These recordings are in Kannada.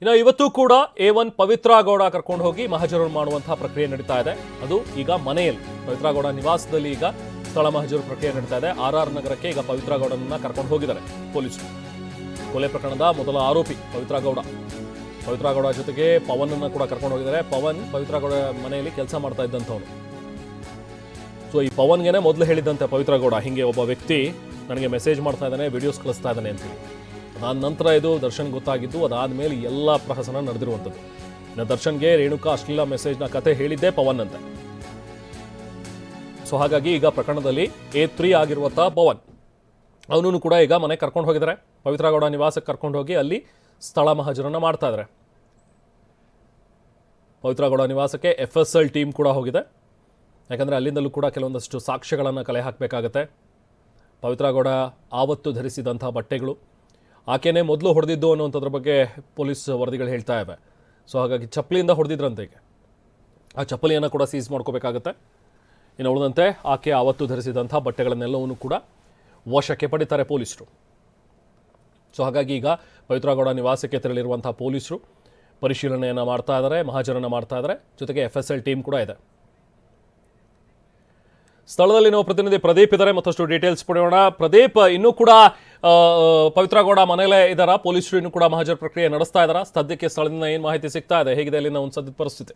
ಇನ್ನು ಇವತ್ತು ಕೂಡ ಎ ಒನ್ ಪವಿತ್ರ ಗೌಡ ಕರ್ಕೊಂಡು ಹೋಗಿ ಮಹಜರು ಮಾಡುವಂತಹ ಪ್ರಕ್ರಿಯೆ ನಡೀತಾ ಇದೆ. ಅದು ಈಗ ಮನೆಯಲ್ಲಿ, ಪವಿತ್ರ ಗೌಡ ನಿವಾಸದಲ್ಲಿ ಈಗ ಸ್ಥಳ ಮಹಜರು ಪ್ರಕ್ರಿಯೆ ನಡೀತಾ ಇದೆ. ಆರ್ ಆರ್ ನಗರಕ್ಕೆ ಈಗ ಪವಿತ್ರ ಗೌಡನನ್ನ ಕರ್ಕೊಂಡು ಹೋಗಿದ್ದಾರೆ ಪೊಲೀಸರು. ಕೊಲೆ ಪ್ರಕರಣದ ಮೊದಲ ಆರೋಪಿ ಪವಿತ್ರ ಗೌಡ. ಪವಿತ್ರ ಗೌಡ ಜೊತೆಗೆ ಪವನ್ ಅನ್ನ ಕೂಡ ಕರ್ಕೊಂಡು ಹೋಗಿದ್ದಾರೆ. ಪವನ್ ಪವಿತ್ರ ಗೌಡ ಮನೆಯಲ್ಲಿ ಕೆಲಸ ಮಾಡ್ತಾ ಇದ್ದಂಥವನು. ಸೊ ಈ ಪವನ್ಗೆನೆ ಮೊದಲು ಹೇಳಿದ್ದಂತೆ ಪವಿತ್ರ ಗೌಡ, ಹಿಂಗೆ ಒಬ್ಬ ವ್ಯಕ್ತಿ ನನಗೆ ಮೆಸೇಜ್ ಮಾಡ್ತಾ ಇದ್ದಾನೆ ವಿಡಿಯೋಸ್ ಕಳಿಸ್ತಾ ಇದ್ದಾನೆ ಅಂತೇಳಿ. ಅದಾದ ನಂತರ ಇದು ದರ್ಶನ್ ಗೊತ್ತಾಗಿದ್ದು, ಅದಾದ್ಮೇಲೆ ಎಲ್ಲ ಪ್ರಹಸನ ನಡೆದಿರುವಂಥದ್ದು. ಇನ್ನು ದರ್ಶನ್ಗೆ ರೇಣುಕಾ ಅಶ್ಲೀಲ ಮೆಸೇಜ್ನ ಕತೆ ಹೇಳಿದ್ದೇ ಪವನ್ ಅಂತೆ. ಸೊ ಹಾಗಾಗಿ ಈಗ ಪ್ರಕರಣದಲ್ಲಿ ಎ ತ್ರೀ ಆಗಿರುವಂಥ ಪವನ್. ಅವನೂ ಕೂಡ ಈಗ ಮನೆ ಕರ್ಕೊಂಡು ಹೋಗಿದ್ದಾರೆ. ಪವಿತ್ರಗೌಡ ನಿವಾಸಕ್ಕೆ ಕರ್ಕೊಂಡು ಹೋಗಿ ಅಲ್ಲಿ ಸ್ಥಳ ಮಹಜರನ್ನ ಮಾಡ್ತಾ ಇದ್ದಾರೆ. ಪವಿತ್ರಗೌಡ ನಿವಾಸಕ್ಕೆ ಎಫ್ ಎಸ್ ಎಲ್ ಟೀಮ್ ಕೂಡ ಹೋಗಿದೆ. ಯಾಕಂದರೆ ಅಲ್ಲಿಂದಲೂ ಕೂಡ ಕೆಲವೊಂದಷ್ಟು ಸಾಕ್ಷ್ಯಗಳನ್ನು ಕಲೆ ಹಾಕಬೇಕಾಗತ್ತೆ. ಪವಿತ್ರಗೌಡ ಆವತ್ತು ಧರಿಸಿದಂಥ ಬಟ್ಟೆಗಳು. ಆಕೆನೇ ಮೊದಲು ಹೊಡೆದಿದ್ದು ಅನ್ನುವಂಥದ್ರ ಬಗ್ಗೆ ಪೊಲೀಸ್ ವರದಿಗಳು ಹೇಳ್ತಾ ಇವೆ. ಸೊ ಹಾಗಾಗಿ ಚಪ್ಪಲಿಯಿಂದ ಹೊಡೆದಿದ್ರಂತೆ ಈಗ. ಆ ಚಪ್ಪಲಿಯನ್ನು ಕೂಡ ಸೀಸ್ ಮಾಡ್ಕೋಬೇಕಾಗತ್ತೆ. ಇನ್ನು ಉಳಿದಂತೆ ಆಕೆ ಆವತ್ತು ಧರಿಸಿದಂಥ ಬಟ್ಟೆಗಳನ್ನೆಲ್ಲವನ್ನು ಕೂಡ ವಶಕ್ಕೆ ಪಡಿತಾರೆ ಪೊಲೀಸರು. ಸೊ ಹಾಗಾಗಿ ಈಗ ಪವಿತ್ರಗೌಡ ನಿವಾಸಕ್ಕೆ ತೆರಳಿರುವಂಥ ಪೊಲೀಸರು ಪರಿಶೀಲನೆಯನ್ನು ಮಾಡ್ತಾ ಇದ್ದಾರೆ ಮಹಾಜನನ ಮಾಡ್ತಾ ಇದ್ದಾರೆ ಜೊತೆಗೆ ಎಫ್ ಎಸ್ ಎಲ್ ಟೀಮ್ ಕೂಡ ಇದೆ. ಸ್ಥಳದಲ್ಲಿ ನಾವು ಪ್ರತಿನಿಧಿ ಪ್ರದೀಪ್ ಇದ್ದಾರೆ, ಮತ್ತಷ್ಟು ಡೀಟೇಲ್ಸ್ ಪಡೆಯೋಣ. ಪ್ರದೀಪ್, ಇನ್ನೂ ಕೂಡ ಪವಿತ್ರಗೌಡ ಪವಿತ್ರ ಗೌಡ ಮನೆಯಲ್ಲೇ ಇದ್ದಾರಾ? ಪೊಲೀಸರು ಇನ್ನೂ ಕೂಡ ಮಹಾಜರ್ ಪ್ರಕ್ರಿಯೆ ನಡೆಸ್ತಾ ಇದ್ದಾರಾ? ಸದ್ಯಕ್ಕೆ ಸ್ಥಳದಿಂದ ಏನು ಮಾಹಿತಿ ಸಿಗ್ತಾ ಇದೆ? ಹೇಗಿದೆ ಅಲ್ಲಿನ ಒಂದು ಸದ್ಯದ ಪರಿಸ್ಥಿತಿ?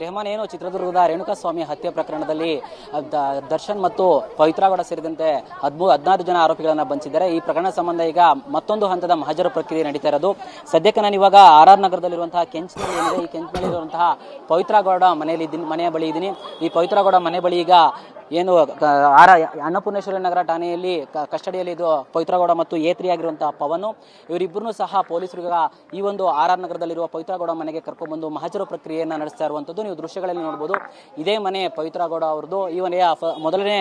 ರೆಹಮಾನ್ ಏನು ಚಿತ್ರದುರ್ಗದ ರೇಣುಕಾಸ್ವಾಮಿ ಹತ್ಯೆ ಪ್ರಕರಣದಲ್ಲಿ ದರ್ಶನ್ ಮತ್ತು ಪವಿತ್ರಗೌಡ ಸೇರಿದಂತೆ ಹದಿಮೂರು ಹದಿನಾರು ಜನ ಆರೋಪಿಗಳನ್ನು ಬಂಧಿಸಿದ್ದಾರೆ. ಈ ಪ್ರಕರಣ ಸಂಬಂಧ ಈಗ ಮತ್ತೊಂದು ಹಂತದ ಮಹಜರು ಪ್ರಕ್ರಿಯೆ ನಡೀತಾ ಇರೋದು. ಸದ್ಯಕ್ಕೆ ನಾನು ಇವಾಗ ಆರ್ ಆರ್ ನಗರದಲ್ಲಿರುವಂತಹ ಕೆಂಚ್ನಲ್ಲಿ ಏನಿದೆ, ಈ ಕೆಂಚ್ನಲ್ಲಿರುವಂತಹ ಪವಿತ್ರಗೌಡ ಮನೆಯಲ್ಲಿ ಮನೆಯ ಬಳಿ ಇದ್ದೀನಿ. ಈ ಪವಿತ್ರಗೌಡ ಮನೆ ಬಳಿ ಈಗ ಏನು ಆರ, ಅನ್ನಪೂರ್ಣೇಶ್ವರಿ ನಗರ ಠಾಣೆಯಲ್ಲಿ ಕಸ್ಟಡಿಯಲ್ಲಿ ಇದು ಪವಿತ್ರಗೌಡ ಮತ್ತು ಏತ್ರಿ ಆಗಿರುವಂತಹ ಪವನು, ಇವರಿಬ್ಬರನ್ನು ಸಹ ಪೊಲೀಸರು ಈ ಒಂದು ಆರ್ ಆರ್ ನಗರದಲ್ಲಿರುವ ಪವಿತ್ರಗೌಡ ಮನೆಗೆ ಕರ್ಕೊಂಡ್ಬಂದು ಮಹಜರು ಪ್ರಕ್ರಿಯೆಯನ್ನು ನಡೆಸ್ತಾ ಇರುವಂಥದ್ದು ನೀವು ದೃಶ್ಯಗಳಲ್ಲಿ ನೋಡ್ಬೋದು. ಇದೇ ಮನೆ ಪವಿತ್ರಗೌಡ ಅವ್ರದ್ದು. ಈ ಮನೆಯ ಮೊದಲನೇ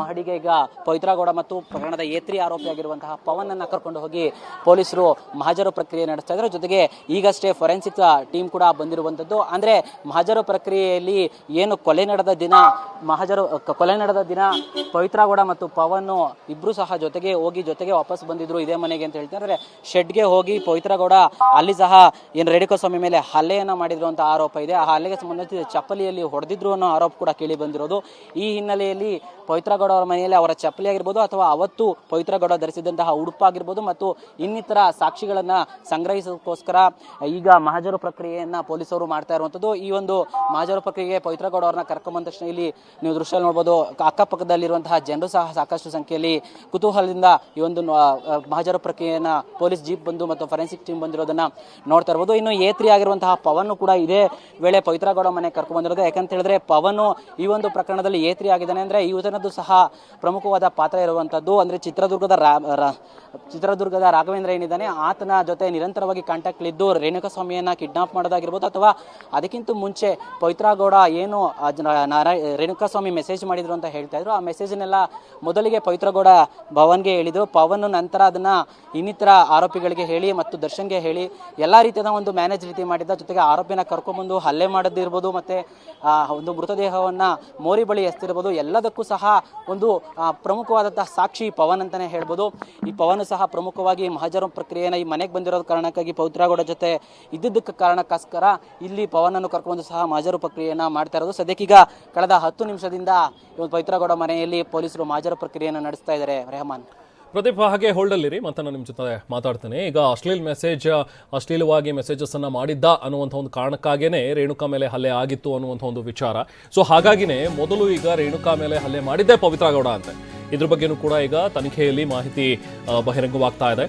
ಮಹಡಿಗೆ ಈಗ ಪವಿತ್ರಗೌಡ ಮತ್ತು ಪ್ರಕರಣದ ಏತ್ರಿ ಆರೋಪಿಯಾಗಿರುವಂತಹ ಪವನ್ ಅನ್ನ ಕರ್ಕೊಂಡು ಹೋಗಿ ಪೊಲೀಸರು ಮಹಜರು ಪ್ರಕ್ರಿಯೆ ನಡೆಸ್ತಾ ಇದ್ದಾರೆ. ಜೊತೆಗೆ ಈಗಷ್ಟೇ ಫೊರೆನ್ಸಿಕ್ ಟೀಮ್ ಕೂಡ ಬಂದಿರುವಂಥದ್ದು ಅಂದ್ರೆ ಮಹಜರು ಪ್ರಕ್ರಿಯೆಯಲ್ಲಿ ಏನು ಕೊಲೆ ನಡೆದ ದಿನ ಮಹಜರು ಕೊಲೆ ನಡೆದ ದಿನ ಪವಿತ್ರಗೌಡ ಮತ್ತು ಪವನ್ ಇಬ್ರು ಸಹ ಜೊತೆಗೆ ಹೋಗಿ ಜೊತೆಗೆ ವಾಪಸ್ ಬಂದಿದ್ರು ಇದೇ ಮನೆಗೆ ಅಂತ ಹೇಳ್ತಾರೆ ಶೆಡ್ಗೆ ಹೋಗಿ ಪವಿತ್ರಗೌಡ ಅಲ್ಲಿ ಸಹ ಏನು ರೇಡಿಕೋ ಸ್ವಾಮಿ ಮೇಲೆ ಹಲ್ಲೆಯನ್ನ ಮಾಡಿದ್ರು ಅಂತ ಆರೋಪ ಇದೆ. ಆ ಹಲ್ಲೆಗೆ ಸಂಬಂಧಿಸಿದ ಚಪ್ಪಲಿಯಲ್ಲಿ ಹೊಡೆದಿದ್ರು ಅನ್ನೋ ಆರೋಪ ಕೂಡ ಕೇಳಿ ಬಂದಿರೋದು. ಈ ಹಿನ್ನೆಲೆಯಲ್ಲಿ ಪವಿತ್ರಗೌಡ ಅವರ ಮನೆಯಲ್ಲಿ ಅವರ ಚಪ್ಪಲಿ ಆಗಿರ್ಬೋದು ಅಥವಾ ಅವತ್ತು ಪವಿತ್ರಗೌಡ ಧರಿಸಿದಂತಹ ಉಡುಪಾಗಿರ್ಬೋದು ಮತ್ತು ಇನ್ನಿತರ ಸಾಕ್ಷಿಗಳನ್ನ ಸಂಗ್ರಹಿಸೋದಕ್ಕೋಸ್ಕರ ಈಗ ಮಹಾಜರು ಪ್ರಕ್ರಿಯೆಯನ್ನ ಪೊಲೀಸರು ಮಾಡ್ತಾ ಇರುವಂತದ್ದು. ಈ ಒಂದು ಮಹಾಜರು ಪ್ರಕ್ರಿಯೆಗೆ ಪವಿತ್ರಗೌಡ ಅವರನ್ನ ಕರ್ಕೊಂಬಂದ ತಕ್ಷಣ ಇಲ್ಲಿ ನೀವು ದೃಶ್ಯ ನೋಡ್ಬೋದು. ಕ- ಅಕ್ಕಪಕ್ಕದಲ್ಲಿರುವಂತಹ ಜನರು ಸಹ ಸಾಕಷ್ಟು ಸಂಖ್ಯೆಯಲ್ಲಿ ಕುತೂಹಲದಿಂದ ಈ ಒಂದು ಮಹಾಜರ ಪ್ರಕ್ರಿಯೆಯನ್ನು ಪೊಲೀಸ್ ಜೀಪ್ ಬಂದು ಮತ್ತು ಫರೆನ್ಸಿಕ್ ಟೀಮ್ ಬಂದಿರೋದನ್ನ ನೋಡ್ತಾ ಇರ್ಬೋದು. ಇನ್ನು ಏತ್ರಿ ಆಗಿರುವಂತಹ ಪವನ್ ಕೂಡ ಇದೇ ವೇಳೆ ಪವಿತ್ರಗೌಡ ಮನೆ ಕರ್ಕೊಂಡು ಬಂದಿರೋದು. ಯಾಕಂತ ಹೇಳಿದ್ರೆ ಪವನ್ ಈ ಒಂದು ಪ್ರಕರಣದಲ್ಲಿ ಏತ್ರಿ ಆಗಿದ್ದಾನೆ ಅಂದ್ರೆ ಇವನದ್ದು ಸಹ ಪ್ರಮುಖವಾದ ಪಾತ್ರ ಇರುವಂಥದ್ದು ಅಂದ್ರೆ ಚಿತ್ರದುರ್ಗದ ಚಿತ್ರದುರ್ಗದ ರಾಘವೇಂದ್ರ ಏನಿದ್ದಾನೆ, ಆತನ ಜೊತೆ ನಿರಂತರವಾಗಿ ಕಾಂಟ್ಯಾಕ್ಟ್ ಇದ್ದು ರೇಣುಕಾ ಸ್ವಾಮಿಯನ್ನ ಕಿಡ್ನಾಪ್ ಮಾಡೋದಾಗಿರ್ಬೋದು ಅಥವಾ ಅದಕ್ಕಿಂತ ಮುಂಚೆ ಪವಿತ್ರಗೌಡ ಏನು ರೇಣುಕಾಸ್ವಾಮಿ ಮೆಸೇಜ್ ಮಾಡಿದ್ರು ಅಂತ ಹೇಳ್ತಾ ಇದ್ರು. ಆ ಮೆಸೇಜ್ನೆಲ್ಲ ಮೊದಲಿಗೆ ಪವಿತ್ರಗೌಡ ಭವನ್ಗೆ ಹೇಳಿದ್ರು. ಪವನ್ ನಂತರ ಅದನ್ನ ಇನ್ನಿತರ ಆರೋಪಿಗಳಿಗೆ ಹೇಳಿ ಮತ್ತು ದರ್ಶನ್ಗೆ ಹೇಳಿ ಎಲ್ಲಾ ರೀತಿಯಾದ ಒಂದು ಮ್ಯಾನೇಜ್ ರೀತಿ ಮಾಡಿದ್ದ. ಜೊತೆಗೆ ಆರೋಪಿನ ಕರ್ಕೊಂಡ್ಬಂದು ಹಲ್ಲೆ ಮಾಡದಿರ್ಬೋದು ಮತ್ತೆ ಒಂದು ಮೃತದೇಹವನ್ನ ಮೋರಿ ಬಳಿ ಎಸ್ತಿರ್ಬೋದು. ಎಲ್ಲದಕ್ಕೂ ಸಹ ಒಂದು ಪ್ರಮುಖವಾದಂತಹ ಸಾಕ್ಷಿ ಪವನ್ ಅಂತಾನೆ ಹೇಳ್ಬೋದು. ಈ ಪವನ್ ಸಹ ಪ್ರಮುಖವಾಗಿ ಮಹಜರು ಪ್ರಕ್ರಿಯೆನ ಈ ಮನೆಗೆ ಬಂದಿರೋ ಕಾರಣಕ್ಕಾಗಿ ಪವಿತ್ರಗೌಡ ಜೊತೆ ಇದ್ದಿದ್ದಕ್ಕೆ ಕಾರಣಕ್ಕೋಸ್ಕರ ಇಲ್ಲಿ ಪವನನ್ನು ಕರ್ಕೊಂಡು ಸಹ ಮಹಜರು ಪ್ರಕ್ರಿಯೆಯನ್ನು ಮಾಡ್ತಾ ಇರೋದು. ಸದ್ಯಕ್ಕೀಗ ಕಳೆದ ಹತ್ತು ನಿಮಿಷದಿಂದ ಈ ಒಂದು ಪವಿತ್ರಗೌಡ ಮನೆಯಲ್ಲಿ ಪೊಲೀಸರು ಮಾಜರ ಪ್ರಕ್ರಿಯೆಯನ್ನು ನಡೆಸ್ತಾ ಇದ್ದಾರೆ. ರೆಹಮಾನ್. ಪ್ರದೀಪ್, ಹಾಗೆ ಹೋಲ್ಡಲ್ಲಿರಿ. ಮತ್ತೆ ನಾನು ನಿಮ್ಮ ಜೊತೆ ಮಾತಾಡ್ತೇನೆ. ಈಗ ಅಶ್ಲೀಲ್ ಮೆಸೇಜ್ ಅಶ್ಲೀಲವಾಗಿ ಮೆಸೇಜಸ್ ಅನ್ನ ಮಾಡಿದ್ದ ಅನ್ನುವಂಥ ಒಂದು ಕಾರಣಕ್ಕಾಗೇನೇ ರೇಣುಕಾ ಮೇಲೆ ಹಲ್ಲೆ ಆಗಿತ್ತು ಅನ್ನುವಂಥ ಒಂದು ವಿಚಾರ. ಸೊ ಹಾಗಾಗಿನೇ ಮೊದಲು ಈಗ ರೇಣುಕಾ ಮೇಲೆ ಹಲ್ಲೆ ಮಾಡಿದ್ದೆ ಪವಿತ್ರ ಗೌಡ ಅಂತೆ. ಇದ್ರ ಬಗ್ಗೆನೂ ಕೂಡ ಈಗ ತನಿಖೆಯಲ್ಲಿ ಮಾಹಿತಿ ಬಹಿರಂಗವಾಗ್ತಾ ಇದೆ.